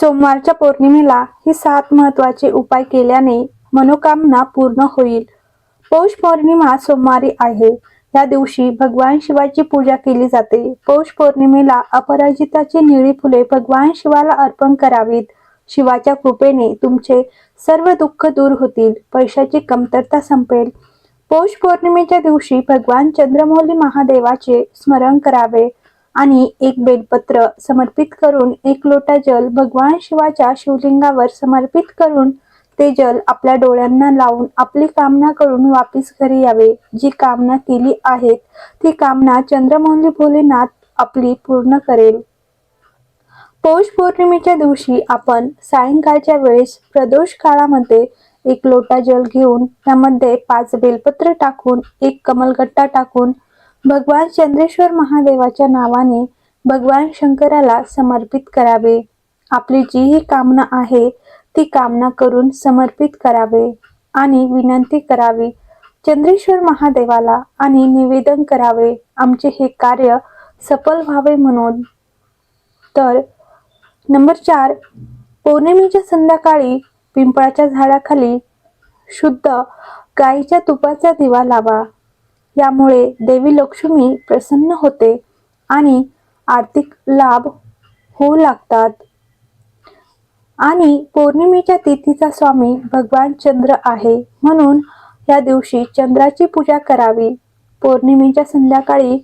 सोमवारच्या पौर्णिमेला हे सात महत्त्वाचे उपाय केल्याने मनोकामना पूर्ण होईल. पौष पौर्णिमा सोमवारी आहे. या दिवशी भगवान शिवाची पूजा केली जाते. पौष पौर्णिमेला अपराजिताची निळी फुले भगवान शिवाला अर्पण करावीत. शिवाच्या कृपेने तुमचे सर्व दुःख दूर होतील. पैशाची कमतरता संपेल. पौष पौर्णिमेच्या दिवशी भगवान चंद्रमौली महादेवाचे स्मरण करावे. आणि एक बेलपत्र समर्पित करून एक लोटा जल भगवान शिवाच्या शिवलिंगावर समर्पित करून ते जल आपल्या डोळ्यांना लावून आपली कामना करून वापिस घरी यावे. जी कामना केली आहेत ती कामना चंद्रमौली भोलेनाथ आपली पूर्ण करेल. पौष पौर्णिमेच्या दिवशी आपण सायंकाळच्या वेळेस प्रदोष काळामध्ये एक लोटा जल घेऊन त्यामध्ये पाच बेलपत्र टाकून एक कमलगट्टा टाकून भगवान चंद्रेश्वर महादेवाच्या नावाने भगवान शंकराला समर्पित करावे. आपली जी ही कामना आहे ती कामना करून समर्पित करावे आणि विनंती करावी. चंद्रेश्वर महादेवाला आणि निवेदन करावे आमचे हे कार्य सफल व्हावे म्हणून. तर नंबर चार पौर्णिमेच्या संध्याकाळी पिंपळाच्या झाडाखाली शुद्ध गाईच्या तुपाचा दिवा लावा. यामुळे देवी लक्ष्मी प्रसन्न होते आणि आर्थिक लाभ होऊ लागतात. आणि पौर्णिमेच्या तिथीचा स्वामी भगवान चंद्र आहे म्हणून या दिवशी चंद्राची पूजा करावी. पौर्णिमेच्या संध्याकाळी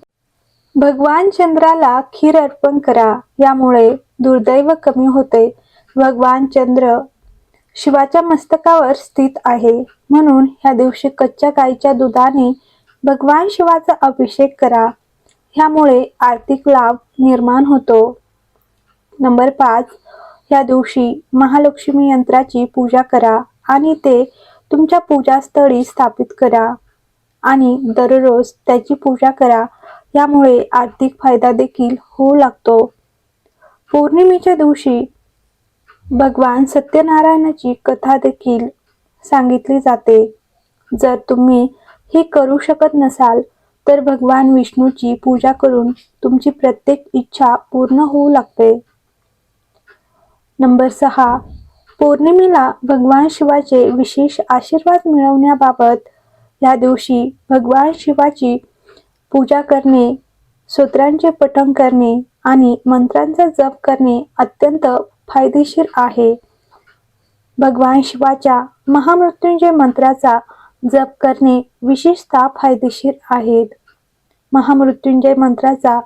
भगवान चंद्राला खीर अर्पण करा. यामुळे दुर्दैव कमी होते. भगवान चंद्र शिवाच्या मस्तकावर स्थित आहे म्हणून ह्या दिवशी कच्च्या गाईच्या दुधाने भगवान शिवाचा अभिषेक करा. ह्यामुळे आर्थिक लाभ निर्माण होतो. नंबर पाच या दिवशी महालक्ष्मी यंत्राची पूजा करा आणि ते तुमच्या पूजास्थळी स्थापित करा. आणि दररोज त्याची पूजा करा. यामुळे आर्थिक फायदा देखील होऊ लागतो. पौर्णिमेच्या दिवशी भगवान सत्यनारायणाची कथा देखील सांगितली जाते. जर तुम्ही हे करू शकत नसाल तर भगवान विष्णूची पूजा करून तुमची प्रत्येक इच्छा पूर्ण होऊ लागते. नंबर सहा. पौर्णिमेला भगवान शिवाचे विशेष आशीर्वाद मिळवण्याबाबत या दिवशी भगवान शिवाची पूजा करणे सूत्रांचे पठण करणे आणि मंत्रांचा जप करणे अत्यंत फायदेशीर आहे. भगवान शिवाच्या महामृत्युंजय मंत्राचा जप करणे विशेषतः फायदेशीर आहेत. महामृत्युंजय मंत्राचा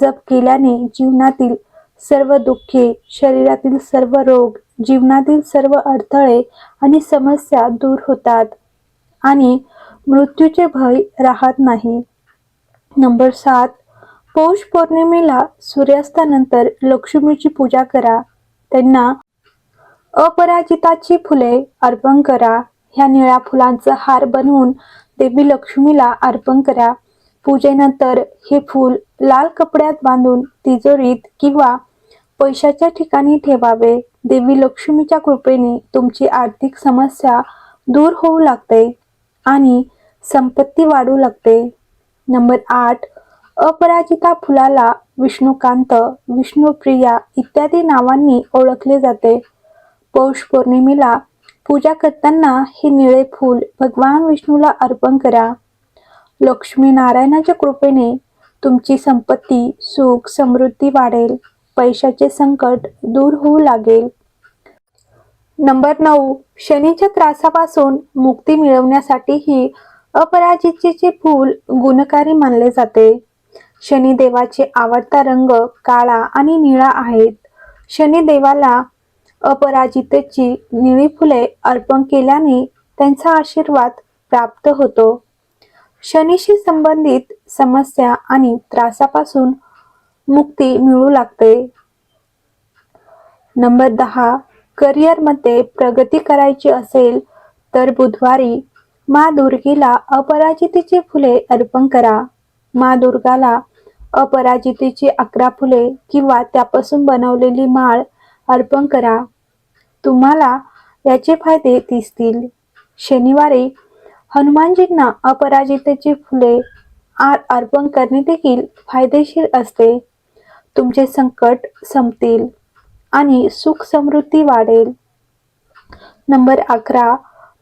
जप केल्याने जीवनातील सर्व दुःखे शरीरातील सर्व रोग जीवनातील सर्व अडथळे आणि समस्या दूर होतात आणि मृत्यूचे भय राहत नाही. नंबर सात पौष पौर्णिमेला सूर्यास्तानंतर लक्ष्मीची पूजा करा. त्यांना अपराजिताची फुले अर्पण करा. ह्या निळ्या फुलांचा हार बनवून देवी लक्ष्मीला अर्पण करा. पूजेनंतर हे फूल लाल कपड्यात बांधून तिजोरीत किंवा पैशाच्या ठिकाणी ठेवावे. देवी लक्ष्मीच्या कृपेने तुमची आर्थिक समस्या दूर होऊ लागते आणि संपत्ती वाढू लागते. नंबर आठ अपराजिता फुलाला विष्णुकांत विष्णुप्रिया इत्यादी नावांनी ओळखले जाते. पौष पौर्णिमेला पूजा करताना हे निळे फूल भगवान विष्णूला अर्पण करा. लक्ष्मी नारायणाच्या कृपेने तुमची संपत्ती सुख समृद्धी वाढेल. पैशाचे संकट दूर होऊ लागेल. नंबर नऊ. शनीच्या त्रासापासून मुक्ती मिळवण्यासाठीही अपराजितचे फूल गुणकारी मानले जाते. शनिदेवाचे आवडता रंग काळा आणि निळा आहेत. शनिदेवाला अपराजितेची निळी फुले अर्पण केल्याने त्यांचा आशीर्वाद प्राप्त होतो. शनीशी संबंधित समस्या आणि त्रासापासून मुक्ती मिळू लागते. नंबर दहा. करिअरमध्ये प्रगती करायची असेल तर बुधवारी मा दुर्गेला अपराजितेची फुले अर्पण करा. मा दुर्गाला अपराजितेची अकरा फुले किंवा त्यापासून बनवलेली माळ अर्पण करा. तुम्हाला याचे फायदे दिसतील. शनिवारी हनुमानजींना अपराजितेची फुले आर अर्पण करणे देखील फायदेशीर असते. तुमचे संकट संपतील आणि सुख समृद्धी वाढेल. नंबर अकरा.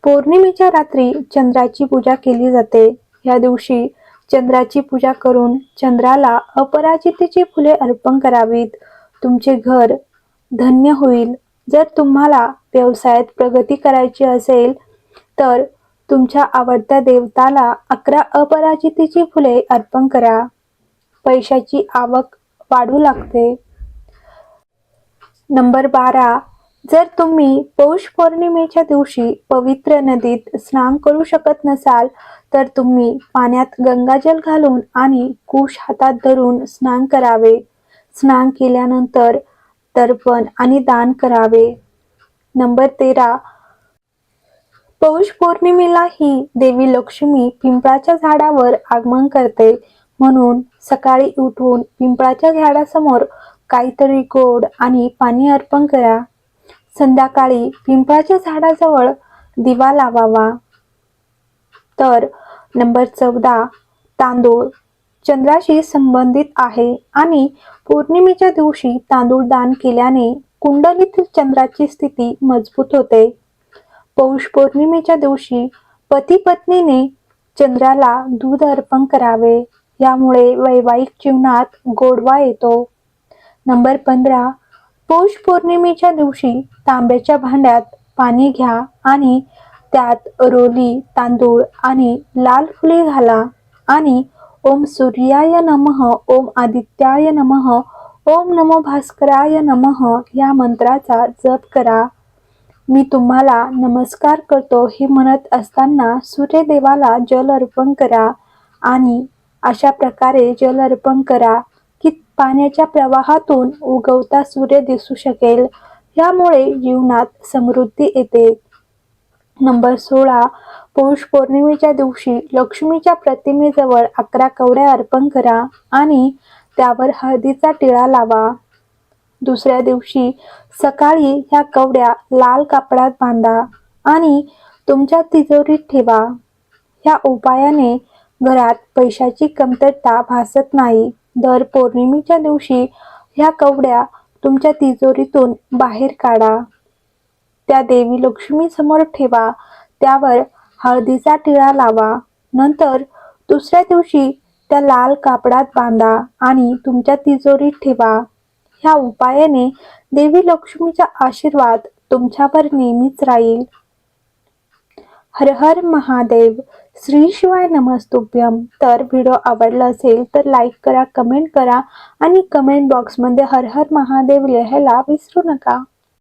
पौर्णिमेच्या रात्री चंद्राची पूजा केली जाते. या दिवशी चंद्राची पूजा करून चंद्राला अपराजितेची फुले अर्पण करावीत. तुमचे घर धन्य होईल. जर तुम्हाला व्यवसायात प्रगती करायची असेल तर तुमच्या आवडत्या देवताला अकरा अपराजितेची फुले अर्पण करा. पैशाची आवक वाढू लागते. नंबर बारा. जर तुम्ही पौष पौर्णिमेच्या दिवशी पवित्र नदीत स्नान करू शकत नसाल तर तुम्ही पाण्यात गंगाजल घालून आणि कुश हातात धरून स्नान करावे. स्नान केल्यानंतर तर्पण आणि दान करावे. नंबर तेरा. पौष पौर्णिमेला ही देवी लक्ष्मी पिंपळाच्या झाडावर आगमन करते. म्हणून सकाळी उठून पिंपळाच्या झाडासमोर काहीतरी गोड आणि पाणी अर्पण करा. संध्याकाळी पिंपळाच्या झाडाजवळ दिवा लावावा. तर नंबर चौदा. तांदूळ. चंद्राशी संबंधित आहे आणि पौर्णिमेच्या दिवशी तांदूळ दान केल्याने कुंडलीतील चंद्राची स्थिती मजबूत होते. पौष पौर्णिमेच्या दिवशी पती पत्नीने चंद्राला दूध अर्पण करावे. यामुळे वैवाहिक जीवनात गोडवा येतो. नंबर पंधरा पौष पौर्णिमेच्या दिवशी तांब्याच्या भांड्यात पाणी घ्या आणि त्यात रोली तांदूळ आणि लाल फुले घाला आणि ओम सूर्याय नमः ओम आदित्याय नमः ओम नमो भास्कराय नमः या मंत्राचा जप करा. मी तुम्हाला नमस्कार करतो हे म्हणत असताना सूर्यदेवाला जल अर्पण करा आणि अशा प्रकारे जल अर्पण करा की पाण्याच्या प्रवाहातून उगवता सूर्य दिसू शकेल. यामुळे जीवनात समृद्धी येते. नंबर सोळा पौष पौर्णिमेच्या दिवशी लक्ष्मीच्या प्रतिमेजवळ अकरा कवड्या अर्पण करा आणि त्यावर हळदीचा टिळा लावा. दुसऱ्या दिवशी सकाळी ह्या कवड्या लाल कापडात बांधा आणि तुमच्या तिजोरीत ठेवा. ह्या उपायाने घरात पैशाची कमतरता भासत नाही. दर पौर्णिमेच्या दिवशी ह्या कवड्या तुमच्या तिजोरीतून बाहेर काढा. त्या देवी लक्ष्मी समोर ठेवा. त्यावर हळदीचा टिळा लावा. नंतर दुसऱ्या दिवशी त्या लाल कापडात बांधा आणि तुमच्या तिजोरीत ठेवा. ह्या उपायाने देवी लक्ष्मीचा आशीर्वाद तुमच्यावर नेहमीच राहील. हर हर महादेव. श्री शिवाय नमस्तुभ्यम. तर व्हिडिओ आवडला असेल तर लाईक करा कमेंट करा आणि कमेंट बॉक्समध्ये हर हर महादेव लिहायला विसरू नका.